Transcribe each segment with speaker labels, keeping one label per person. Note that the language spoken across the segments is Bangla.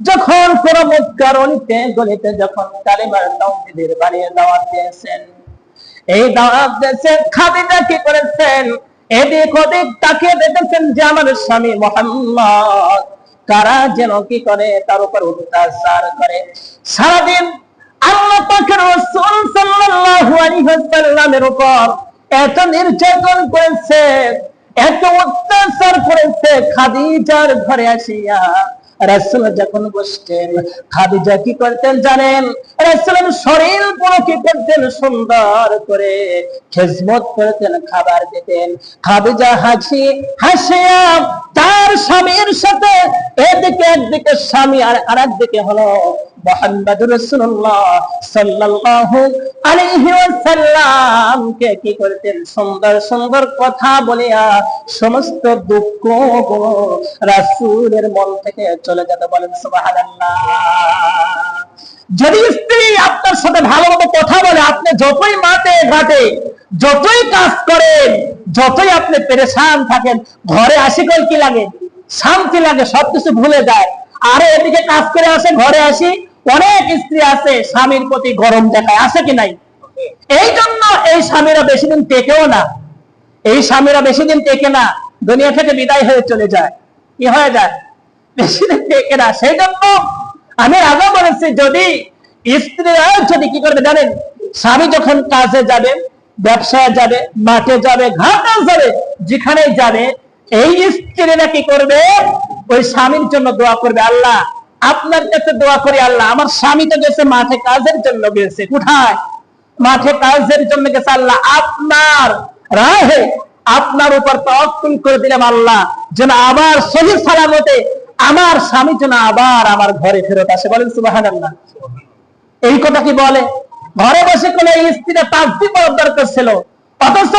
Speaker 1: যখন কোন মুক্কার অলিতে গলিতে যখন কালিমার তাওহীদের বানিয়ে দাওয়াত দিয়েছেন, এই দাওয়াত দিয়েছেন, খাদিজা কি করেছেন? এদিক ওদিক তাকিয়ে দেখেছেন যে আমার স্বামী মোহাম্মদ। কারা যেন কি করে, তার উপর অত্যাচার করে। সারাদিন আল্লাহ পাকের রাসূল সাল্লাল্লাহু আলাইহি ওয়াসাল্লামের উপর এত নির্যাতন করেছে, এত অত্যাচার করেছে, খাদিজার ঘরে আসিয়া রাসূল যখন বসতেন, খাদিজা কি করতেন জানেন? রাসূলের শরীর পুরো কি করতেন, সুন্দর করে খেজমত করতেন, খাবার দিতেন। খাদিজা হাসি, হাসিয়া তার স্বামীর সাথে এদিকে একদিকে স্বামী আর আরেকদিকে হলো মোহাম্মদ রাসূলুল্লাহ সাল্লাল্লাহু আলাইহি কে করতেন? সুন্দর সুন্দর কথা বলিয়া সমস্ত দুঃখ রাসূলের মন থেকে চলে যেতে বলেন যদি স্ত্রী আপনার সাথে ভালোমতো কথা বলে, আপনি যতই মাঠে ঘাটে, যতই কাজ করেন, যতই আপনি পেরেশান থাকেন, ঘরে আসি কল কি লাগে? শান্তি লাগে, সবকিছু ভুলে যায়। আরে এদিকে কাজ করে আসে, ঘরে আসি, অনেক স্ত্রী আছে, স্বামীর প্রতি গরম দেখায়, আছে কি নাই? এই জন্য এই স্বামীরা বেশি দিন টেকেও না। এই স্বামীরা বেশি দিন টেকে না, দুনিয়া থেকে বিদায় হয়ে চলে যায়। কি হয়ে যায়? সেই জন্য আমি আগে বলেছি, যদি স্ত্রীরা যদি কি করবে জানেন? স্বামী যখন কাজে যাবে, ব্যবসায় যাবে, মাঠে যাবে, ঘাটে যাবে যেখানে যাবে, এই স্ত্রীরা কি করবে? ওই স্বামীর জন্য দোয়া করবে, আল্লাহ, আপনার কাছে দোয়া করি, আল্লাহ, আমার স্বামী তো গেছে মাঠে কাজের জন্য গেছে, কোথায়? মাঠে কাজের জন্য গেছে, আল্লাহ, আপনার রাহে আপনার উপর তওয়াক্কুল করে দিলাম, আল্লাহ, যেন আবার সহি সালামতে আমার স্বামী যেন আবার আমার ঘরে ফেরত আসে, বলেন সুবহানাল্লাহ। এই কথা কি বলে? ঘরে বসে কোন স্ত্রীরা তাজবি করার দরকার ছিল অথচ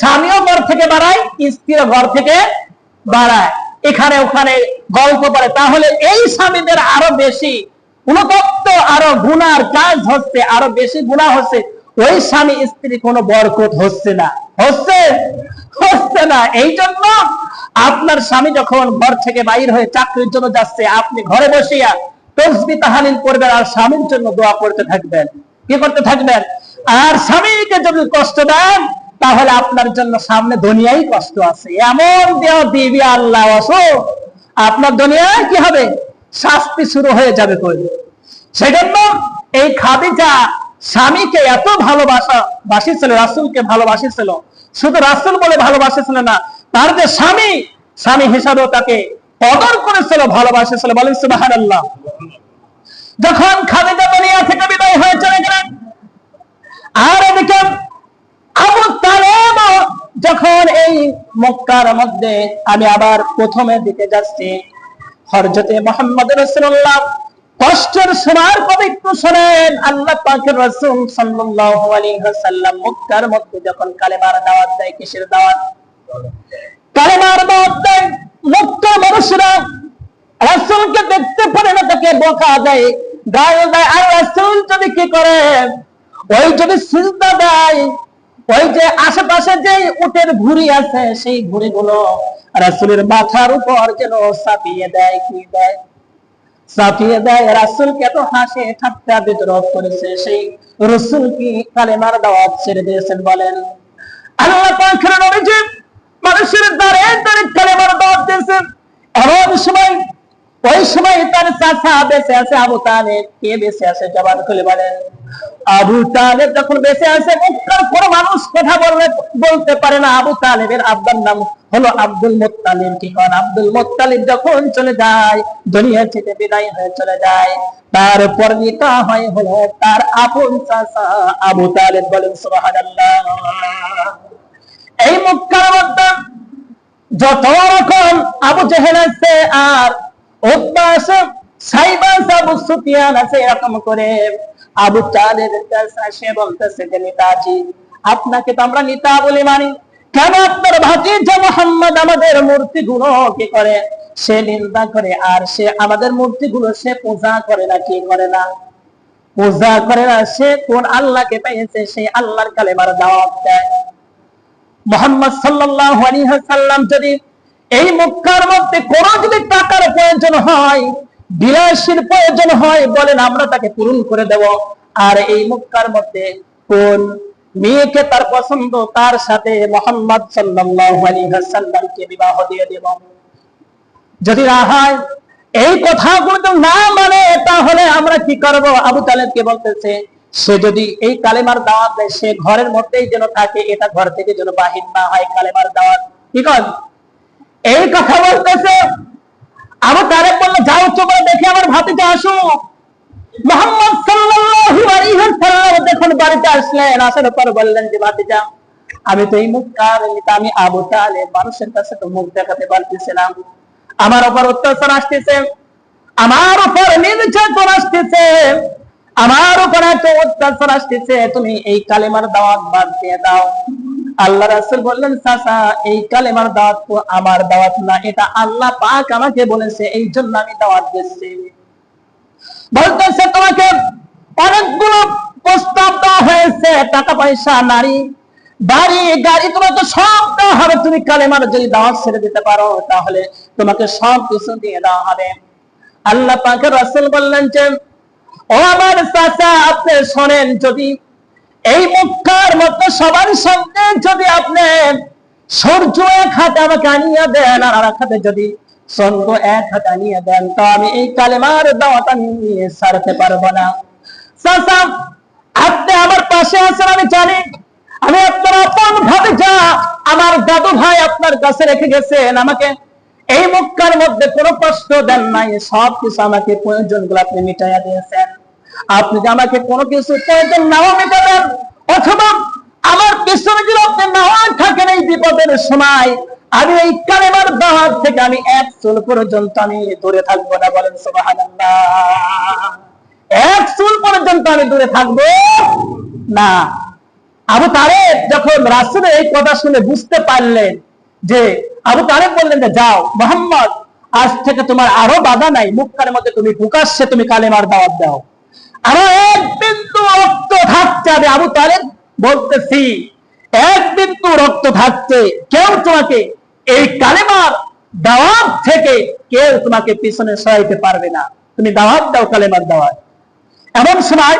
Speaker 1: স্বামীও ঘর থেকে বাড়ায়, স্ত্রীও ঘর থেকে বাড়ায়। এখানে ওখানে গল্প করে। তাহলে এই স্বামীদের আরও বেশি অনুতপ্ত আরও গুনার কাজ হচ্ছে, আরও বেশি গুণা হচ্ছে। ওই স্বামী স্ত্রী কোনো বরকত হচ্ছে না। হচ্ছে? হচ্ছে না। এই জন্য আপনার স্বামী যখন ঘর থেকে বাইর হয়ে চাকরির জন্য যাচ্ছে, আপনি ঘরে বসিয়া তসবি তাহালিল করবেন আর স্বামীর জন্য দোয়া করতে থাকবেন। কি করতে থাকবেন? আর স্বামীকে যদি কষ্ট দেন, তাহলে আপনার জন্য সামনে দুনিয়ায় কষ্ট আছে। এমন দেহ দিবি আল্লাহ আসো আপনার দুনিয়ায় কি হবে? শাস্তি শুরু হয়ে যাবে কই? সেজন্য এই খাদিজা স্বামীকে এত ভালোবাসা বাসিছিল রাসুলকে ভালোবাসিছিল শুধু রাসুল বলে ভালোবাসিছিল না তার যে স্বামী স্বামী হিসাবেও তাকে কদর করেছিল, ভালোবাসিছিল, বলেন সুবহানাল্লাহ। যখন খাদিজা দুনিয়া থেকে বিদায় হয়ে চলে গেলেন, আর এদিকে আবু তালেব যখন এই মক্কার মধ্যে আমি আবার প্রথমের দিকে যাচ্ছি হরজতে মোহাম্মদ রসুল্লাহ কষ্টের সময় পবিত্র শোনেন, আল্লাহ পাকের রসুল সাল্লাল্লাহু আলাইহি ওয়াসাল্লাম মক্কার মধ্যে যখন কালেমার দাওয়াত দেয়, কিসের দাওয়াত? কালেমার দাওয়াত দেয় মানুষরা রাসূলকে দেখতে পারে না, তাকে বোকা দেয়। গায়ে দেয়, আর রাসূল যদি কি করে? ওই যদি সিজদা দেয়, ওই যে আশেপাশে যে উটের ভুড়ি আছে, সেই ভুড়ি গুলো রাসুলের মাথার উপর যেন চাপিয়ে দেয়, কি দেয়? চাপিয়ে দেয় রাসুলকে এত হাসে, ঠাট্টা বিদ্রোহ করেছে? সেই রসুল কি কালেমার দাওয়াত ছেড়ে দিয়েছেন বলেন? আল্লাহ পাকের নবীজি মানুষের দ্বারে দ্বারে কালেমার দাওয়াত দিয়েছেন। এমন সময়, ওই সময় তার চাচা বেঁচে আছে, আবু তালেব। কে বেঁচে আছে জবান খুলে বলেন। আবু তালেব যখন বেঁচে আছে কোন মানুষ কথা বললে, বলতে পারে না। আবু তালেবের আব্বার নাম হলো আব্দুল মোত্তালিব। কি কারণ? আব্দুল মোত্তালিব যখন চলে যায়, দুনিয়া থেকে বিদায় হয়ে চলে যায় তারপর নিকা হয় হলো তার আপন চাচা আবু তালেব বলেন, সুবহানাল্লাহ। এই মক্কার যত রকম আবু জেহেল আছে আর উতবা আছে, সাইবা আবু সুফিয়ান আছে, এরকম করে আবু বলতেছে যে, নেতাজি, আপনাকে তো আমরা নেতা বলে মানি। কেন আপনার মোহাম্মদ আমাদের মূর্তি গুলো কি করে? সে নিন্দা করে, আর সে আমাদের মূর্তি গুলো সে পূজা করে না, কি করে না? পূজা করে না, সে কোন আল্লাহকে পেয়েছে, সেই আল্লাহর কালে কালেমার দাওয়াত দেয়। মোহাম্মদ সাল্লাল্লাহু আলাইহি সাল্লাম যদি এই মক্কার মধ্যে কোন যদি টাকার প্রয়োজন হয়, বিলাসীর প্রয়োজন হয়, বলেন আমরা তাকে পূরণ করে দেব। আর এই মক্কার মধ্যে কোন মেয়েকে তার পছন্দ, তার সাথে মোহাম্মদ আলাইহি বিবাহ দিয়ে দেব। যদি না হয়, এই কথাগুলো না মানে তাহলে আমরা কি করব? আবু তালেবকে বলতেছে সে যদি এই কালেমার দাওয়াত দেয়, সে ঘরের মধ্যেই যেন থাকে, এটা ঘর থেকে যেন বাহির না হয় কালেমার দাওয়াত। কি কর এই কথা বলতেছে। আবু তালেব বলল, যাও তোমরা দেখে আমার ভাতিজা আসো মোহাম্মদ সাল্লাল্লাহু আলাইহি যখন বাড়িতে আসলেন, আসার পর বললেন যে আমি তো এই মুখ কার আমি আবু মানুষের কাছে তো মুখ দেখাতে পারতেছিলাম। আমার উপর অত্যাচার আসতেছে, আমার উপর নির্যাতন আসতেছে। আমার উপরে এত অত্যাচার আসতেছে, তুমি এই কালেমার দাওয়াত বাদ দিয়ে দাও। আল্লাহ রাসূল বললেন, চাচা, এই কালেমার দাওয়াত তো আমার দাওয়াত না, এটা আল্লাহ পাক আমাকে বলেছে, এই জন্য আমি দাওয়াত দিচ্ছি। বলতেছে, তোমাকে অনেকগুলো প্রস্তাব দেওয়া হয়েছে টাকা পয়সা নারী, বাড়ি, গাড়ি, তোমার তো সব দেওয়া হবে। তুমি কালেমার যদি দাওয়াত ছেড়ে দিতে পারো, তাহলে তোমাকে সব কিছু দিয়ে দেওয়া হবে। আল্লাহ পাকের রাসূল বললেন যে আমার চাচা আপনি শোনেন যদি, এই মক্কার মতো সবার সামনে যদি আপনি সূর্য এক হাতে আমাকে আনিয়ে দেন আর এক হাতে যদি চন্দ্র এক হাতে আনিয়ে দেন, তো আমি এই কালেমার দাওয়াত নিয়ে সারতে পারব না। চাচা, আপনি আমার পাশে আছেন, আমি জানি। আমি আপনার আপন ভাবে যা আমার দাদু ভাই আপনার কাছে রেখে গেছেন আমাকে। এই মক্কার মধ্যে কোনো কষ্ট দেন নাই সব কিছু আমাকে প্রয়োজনগুলো আপনি মিটাইয়া দিয়েছেন। আপনি যে আমাকে কোনো কিছু প্রয়োজন নাও মেটাবেন, অথবা আমার পিছনে যদি আপনি নাও থাকেন এই বিপদের সময়, আমি এই কালেমার দাহার থেকে আমি এক চুল পর্যন্ত আমি দূরে থাকব না, বলেন এক চুল পর্যন্ত আমি দূরে থাকব না। আবু তারেক যখন রাসুলের এই কথা শুনে বুঝতে পারলেন যে আবু তারেক বললেন যে, যাও, মোহাম্মদ, আজ থেকে তোমার আরও বাধা নাই মুখখার মধ্যে তুমি প্রকাশ্যে তুমি কালেমার দাওয়াত দাও। আরও এক বিন্দু রক্ত থাকতে আবু তারেক বলতেছি, এক বিন্দু রক্ত থাকছে কেউ তোমাকে এই কালেমার দাওয়াত থেকে কেউ তোমাকে পিছনে সরাইতে পারবে না। তুমি দাওয়াত দাও কালেমার দাওয়াত। এমন সময়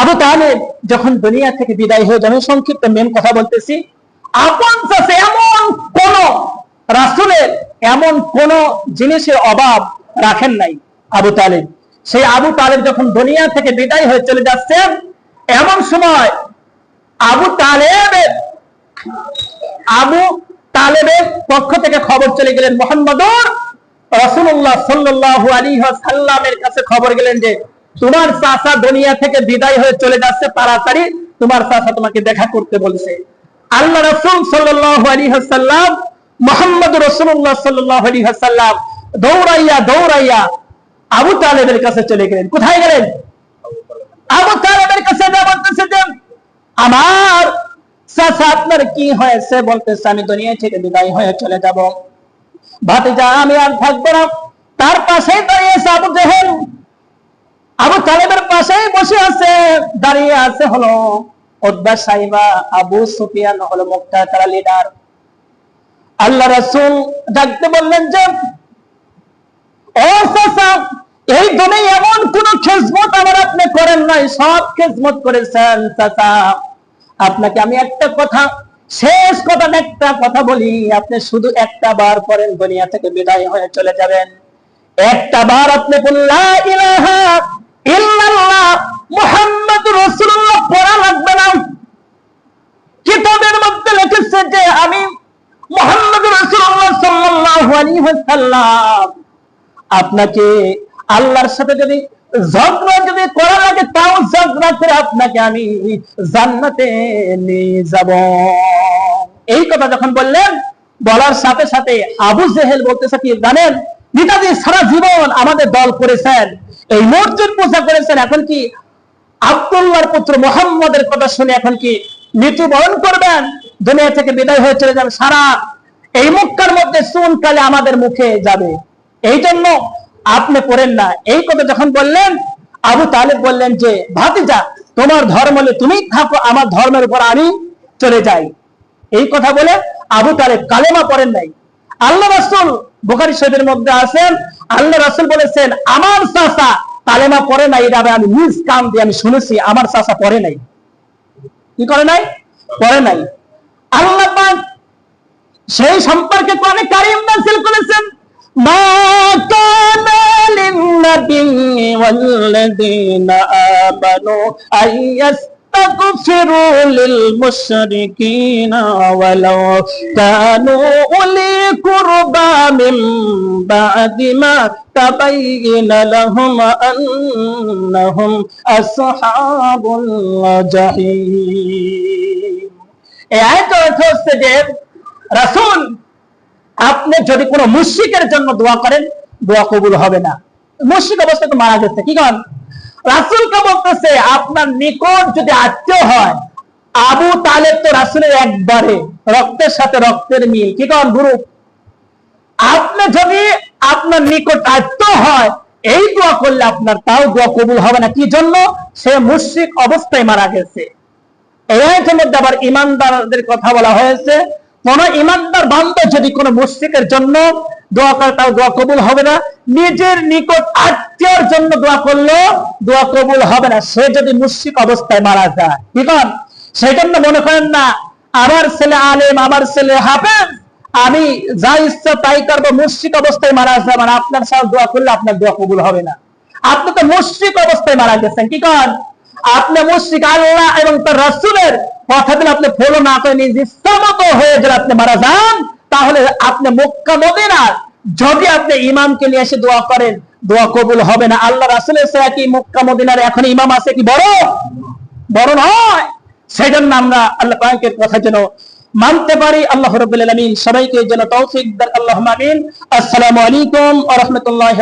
Speaker 1: আবু তালেব যখন দুনিয়া থেকে বিদায় হয়ে যাবে, সংক্ষিপ্ত মেন কথা বলতেছি, আপন চাষে এমন কোন রাসুলের এমন কোন জিনিসের অভাব রাখেন নাই আবু তালেব। সেই আবু তালেব যখন দুনিয়া থেকে বিদায় হয়ে চলে যাচ্ছেন এমন সময় আবু তালেবের আবু তালেবের পক্ষ থেকে খবর চলে গেলেন মোহাম্মদুর রসুল্লাহ সাল্লাল্লাহু আলাইহি সাল্লামের কাছে খবর গেলেন যে, তোমার চাচা দুনিয়া থেকে বিদায় হয়ে চলে যাচ্ছে, তাড়াতাড়ি তোমার চাচা তোমাকে দেখা করতে বলছে। আল্লাহ রসুল সাল্লাল্লাহু আলাইহি সাল্লাম মোহাম্মদ রসুল্লাহ সাল্লাল্লাহু আলাইহি সাল্লাম দৌড়াইয়া দৌড়াইয়া আবু তালেবের কাছে চলে গেলেন। কোথায় গেলেন? আবু তালেবের কাছে যা বলতেছে যে, আমার চাচা, আপনার কি হয়েছে? বলতেছে, আমি দুনিয়া থেকে বিদায় হয়ে চলে যাব। ভাতিজা, আমি আর থাকব না। তার পাশেই দাঁড়িয়েছে আবু জেহেল। আবু তালেবের পাশেই বসে আছে, দাঁড়িয়ে আছে হলো উদ্বা সাইবা আবু সুফিয়ান হলো মুক্তা, তারা লিডার আল্লাহ রাসূল ডাকতে বললেন যে, ও চাচা এই দিনে এমন কোন খেজমত আমার আপনি করেন নাই, সব খেজমত করেছেন চাচা। আপনাকে আমি একটা কথা, শেষ কথা একটা কথা বলি, আপনি শুধু একটা বার পরেন দুনিয়া থেকে বিদায় হয়ে চলে যাবেন। একটা বার আপনি মুহাম্মাদুর রাসূলুল্লাহ পড়া লাগবে না। কিতাবের মধ্যে লিখেছে যে আমি সাল্লাল্লাহু আলাইহি ওয়াসাল্লাম। আপনাকে আল্লাহর সাথে যদি ঝগড়া যদি করা লাগে, তাও ঝগড়া করে আপনাকে আমি জান্নাতে নিয়ে যাব। এই কথা যখন বললেন, বলার সাথে সাথে আবু জেহেল বলতেছে কি, জানেন, নেতাজি সারা জীবন আমাদের দল করেছেন, এই মসজিদ পূজা করেছেন, এখন কি আব্দুল্লাহর পুত্র মোহাম্মদের কথা শুনে এখন কি মৃত্যুবরণ করবেন? দুনিয়া থেকে বিদায় হয়ে চলে যাবে সারা। এই মুখটার মধ্যে চুন কালে আমাদের মুখে যাবে। এই জন্য আপনি পড়েন না। এই কথা যখন বললেন, আবু তালেব বললেন যে, ভাতিজা, তোমার ধর্ম হলে তুমি থাকো, আমার ধর্মের উপর আমি চলে যাই। এই কথা বলে আবু তালেব কালেমা পড়েন নাই। আল্লাহ রাসূল, বুখারী শরীফের মধ্যে আছেন, আল্লাহ রাসূল বলেছেন, আমার চাচা কালেমা পড়ে নাই এটা আমি নিজ কান দিয়ে আমি শুনেছি, আমার চাচা পড়ে নাই। কি করে নাই? পড়ে নাই। আল্লাহ সেই সম্পর্কে কোরআনে কারীম নাযিল করেছেন, মা কানা লিন-নাবিয়্যি ওয়াল-লাযীনা আমানু আইয়াস্তাগফিরু লিল-মুশরিকিনা ওয়ালাউ কানু উলি কুরবা মিন বা'দি মা তাবাyyana লাহুম আন্নাহুম আসহাবুল জাহিম এই আয়াতের অর্থ হচ্ছে যে, রাসূল, আপনি যদি কোনো মুশরিকের জন্য দোয়া করেন, দোয়া কবুল হবে না। মুশরিক অবস্থায় তো মারা গেছে, কি কন রাসূলকে বলতেছে, আপনার নিকট যদি আত্মীয় হয়, আবু তালেব তো রাসূলের একবারে, রক্তের সাথে রক্তের মিল, কি কন গুরু? আপনি যদি আপনার নিকট আত্মীয় হয়, এই দোয়া করলে আপনার তাও দোয়া কবুল হবে না। কি জন্য? সে মুশরিক অবস্থায় মারা গেছে। আয়াতের মধ্যে আবার ইমানদারদের কথা বলা হয়েছে কোন ইমানদার বান্ধব যদি কোন মুশরিকের জন্য দোয়া করে তাও দোয়া কবুল হবে না। নিজের নিকট আত্মীয়র জন্য দোয়া করলে দোয়া কবুল হবে না। সে যদি মুশরিক অবস্থায় মারা যায়, কি কন? সেই জন্য মনে করেন না, আমার ছেলে আলেম, আমার ছেলে হাফেজ, আমি যা ইচ্ছা তাই করব, মুশরিক অবস্থায় মারা যায় মানে আপনার সাথে দোয়া করলে আপনার দোয়া কবুল হবে না। আপনি তো মুশরিক অবস্থায় মারা গেছেন, কি কন? আপনি মুশরিক আল্লাহ এবং তার রাসূলের কথা দিলে আপনি ফলো না করে নিজ ইচ্ছামতো হয়ে যদি আপনি মারা যান, তাহলে আপনি মক্কা, মদিনার যদি আপনি ইমামকে নিয়ে এসে দোয়া করেন। দোয়া কবুল হবে না। আল্লাহ রাসূলের সে কি? মক্কা, মদিনার এখন ইমাম আছে কি? বড়। বড় নয়। সেই জন্য আমরা আল্লাহ পাকের কথা যেন মানতে পারি। আল্লাহ আলামিন সবাইকে যেন তৌফিক দেন। আল্লাহুম্মা আমিন। আসসালামু আলাইকুম রাহমাতুল্লাহি